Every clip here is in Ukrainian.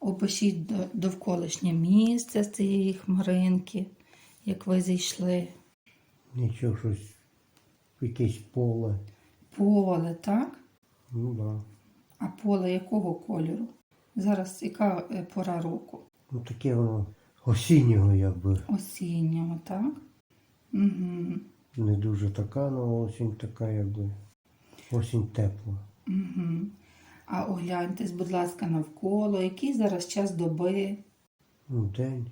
Опишіть до- довколишнє місце з цієї хмаринки, як ви зайшли. Нічого щось, якесь поле. Поле, так? Ну да. А поле якого кольору? Зараз яка е, пора року? Ну таке воно осіннього, якби. Осіннього, так? Угу. Не дуже така, але осінь така, якби. Осінь тепла. Угу. А огляньтесь, будь ласка, навколо, який зараз час доби, Ну, день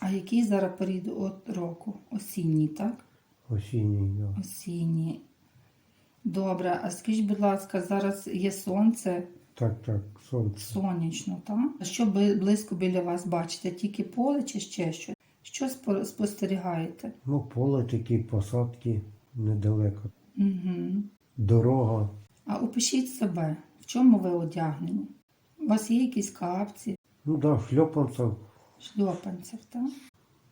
а який зараз період от року? Осінній, так? осінній, да. Осінній. Добре, а скажіть, будь ласка, зараз є сонце, Так, так, сонце. сонячно, так? А що близько біля вас бачите? Тільки поле чи ще щось? Що спостерігаєте? Ну, поле такі посадки недалеко. Угу. Дорога. А опишіть себе, в чому ви одягнені? У вас є якісь капці, Ну да, в шльопанцях. шльопанцях, так?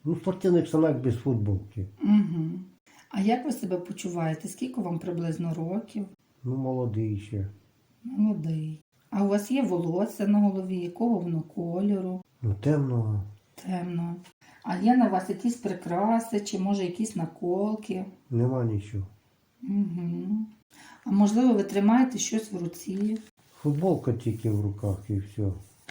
Ну, спортивних штанах без футболки. Угу. А як ви себе почуваєте? Скільки вам приблизно років? Ну, молодий ще. Молодий. А у вас є волосся на голові, якого воно кольору? Ну, темного. Темно. А є на вас якісь прикраси, чи може якісь наколки? Нема нічого. Угу. А можливо, ви тримаєте щось в руці? Футболка тільки в руках і все.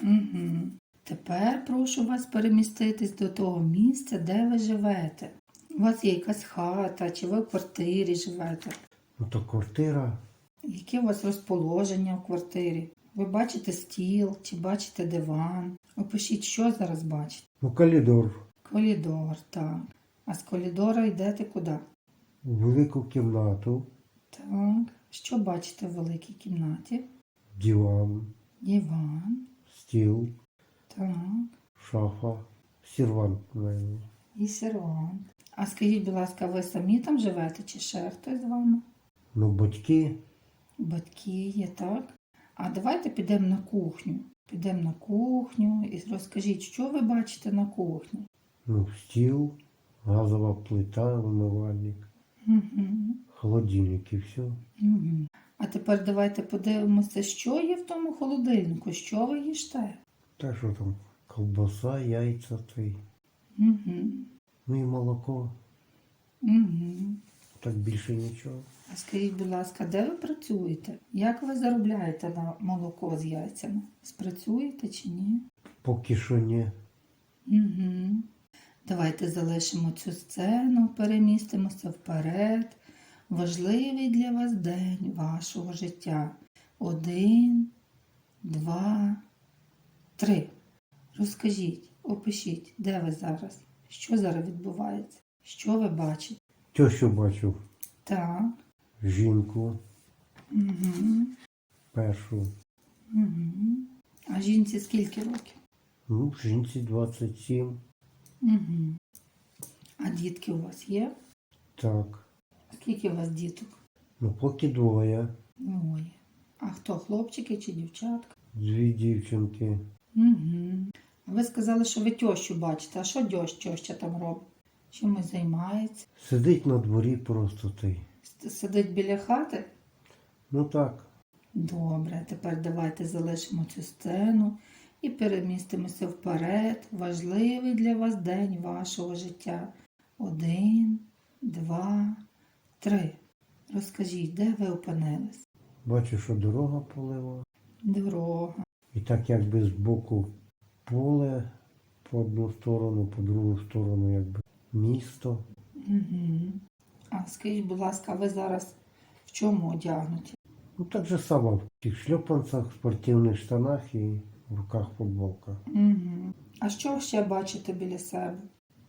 Угу. Тепер прошу вас переміститись до того місця, де ви живете. У вас є якась хата, чи ви в квартирі живете? Ну, то квартира. Яке у вас розположення в квартирі? Ви бачите стіл чи бачите диван? Опишіть, що зараз бачите. Ну, коридор. Коридор, так. А з коридора йдете куди? В велику кімнату. Так. Що бачите в великій кімнаті? Диван. Диван. Стіл. Так. Шафа. Сервант, наверное. І сервант. А скажіть, будь ласка, ви самі там живете чи ще хтось з вами? Ну, батьки. Батьки є, так? А давайте підемо на кухню. Підемо на кухню і розкажіть, що ви бачите на кухні? Ну, стіл. Газова плита, умивальник. Холодильник і все. Угу. А тепер давайте подивимося, що є в тому холодильнику, що ви їсте. Та що там? Колбаса, яйця та. Угу. Ну і молоко. Угу. Так більше нічого. А скажіть, будь ласка, де ви працюєте? Як ви заробляєте на молоко з яйцями? Спрацюєте чи ні? Поки що ні. Угу. Давайте залишимо цю сцену, перемістимося вперед. Важливий для вас день вашого життя. Один, два, три. Розкажіть, опишіть, де ви зараз? Що зараз відбувається? Що ви бачите? Тещу бачив. Так. Жінку Угу. першу. Угу. А жінці скільки років? Ну, жінці 27. Угу. А дітки у вас є? Так. Скільки у вас діток? Ну, поки двоє. Двоє. А хто, хлопчики чи дівчатка? Дві дівчинки. Угу. А ви сказали, що ви тещу бачите. А що дьощ, теща там робить? Чим займається? Сидить на дворі просто. С- Сидить біля хати? Ну так. Добре, тепер давайте залишимо цю сцену і перемістимося вперед. Важливий для вас день вашого життя. Один, два, три. Розкажіть, де ви опинились? Бачу, що дорога полива. Дорога. І так якби з боку поле по одну сторону, по другу сторону, якби місто. Угу. А скажіть, будь ласка, ви зараз в чому одягнуті? Ну так же само в тих шльопанцях, спортивних штанах і в руках футболка. Угу. А що ще бачите біля себе?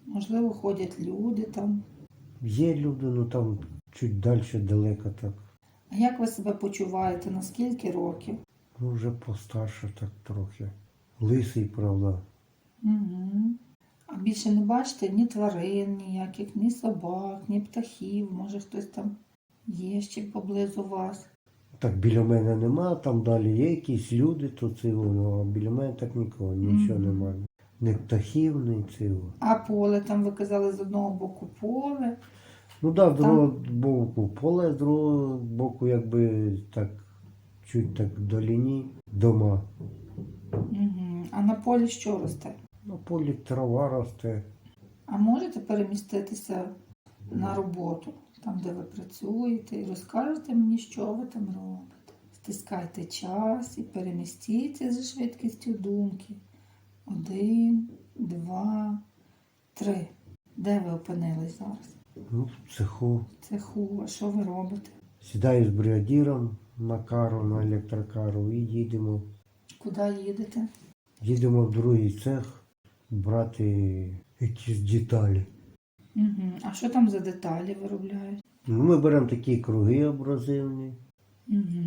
Можливо, ходять люди там. Є люди, ну там чуть далі, далеко так. А як ви себе почуваєте? На скільки років? Ну, вже постарше так трохи. Лисий, правда. Угу. А більше не бачите ні тварин, ніяких, ні собак, ні птахів. Може хтось там є ще поблизу вас. Так біля мене нема, там далі є якісь люди, то це воно, а біля мене так нікого, нічого Мгм. немає. Ні птахів, ні цього. А поле там ви казали з одного боку поле. Ну так, да, з другого боку поле, з другого боку, якби так, чуть так вдаліні дома. Угу. А на полі що росте? На полі трава росте. А можете переміститися на роботу, там, де ви працюєте, і розкажете мені, що ви там робите. Стискайте час і перемістіться зі швидкістю думки. Один, два, три. Де ви опинились зараз? Ну, в цеху. В цеху, а що ви робите? Сідаю з бригадіром на кару, на електрокару і їдемо. Куди їдете? Їдемо в другий цех брати якісь деталі. Угу. А що там за деталі виробляють? Ну, ми беремо такі круги абразивні, Угу.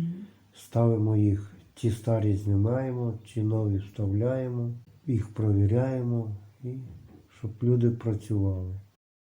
ставимо їх, ті старі знімаємо, ті нові вставляємо, їх провіряємо, і щоб люди працювали.